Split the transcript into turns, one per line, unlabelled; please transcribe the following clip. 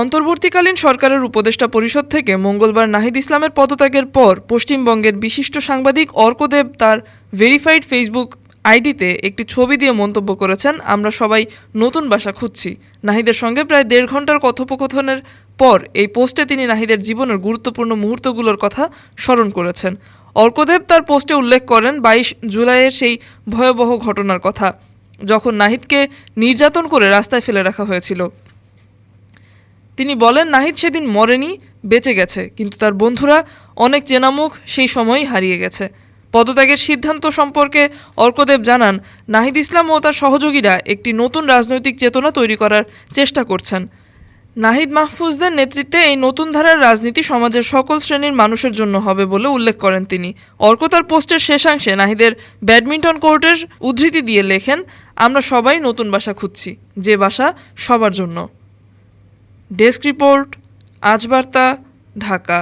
অন্তর্বর্তীকালীন সরকারের উপদেষ্টা পরিষদ থেকে মঙ্গলবার নাহিদ ইসলামের পদত্যাগের পর পশ্চিমবঙ্গের বিশিষ্ট সাংবাদিক অর্কদেব তার ভেরিফাইড ফেসবুক আইডিতে একটি ছবি দিয়ে মন্তব্য করেছেন, আমরা সবাই নতুন বাসা খুঁজছি। নাহিদের সঙ্গে প্রায় দেড় ঘণ্টার কথোপকথনের পর এই পোস্টে তিনি নাহিদের জীবনের গুরুত্বপূর্ণ মুহূর্তগুলোর কথা স্মরণ করেছেন। অর্কদেব তার পোস্টে উল্লেখ করেন, বাইশ জুলাইয়ের সেই ভয়াবহ ঘটনার কথা, যখন নাহিদকে নির্যাতন করে রাস্তায় ফেলে রাখা হয়েছিল। তিনি বলেন, নাহিদ সেদিন মরেনি, বেঁচে গেছে, কিন্তু তার বন্ধুরা অনেক চেনামুখ সেই সময়ই হারিয়ে গেছে। পদত্যাগের সিদ্ধান্ত সম্পর্কে অর্কদেব জানান, নাহিদ ইসলাম ও তার সহযোগীরা একটি নতুন রাজনৈতিক চেতনা তৈরি করার চেষ্টা করছেন। নাহিদ মাহফুজদের নেতৃত্বে এই নতুন ধারার রাজনীতি সমাজের সকল শ্রেণির মানুষের জন্য হবে বলে উল্লেখ করেন তিনি। অর্ক তার পোস্টের শেষাংশে নাহিদের ব্যাডমিন্টন কোর্টের উদ্ধৃতি দিয়ে লেখেন, আমরা সবাই নতুন বাসা খুঁজছি, যে বাসা সবার জন্য। ডেস্ক রিপোর্ট আজবার্তা ঢাকা।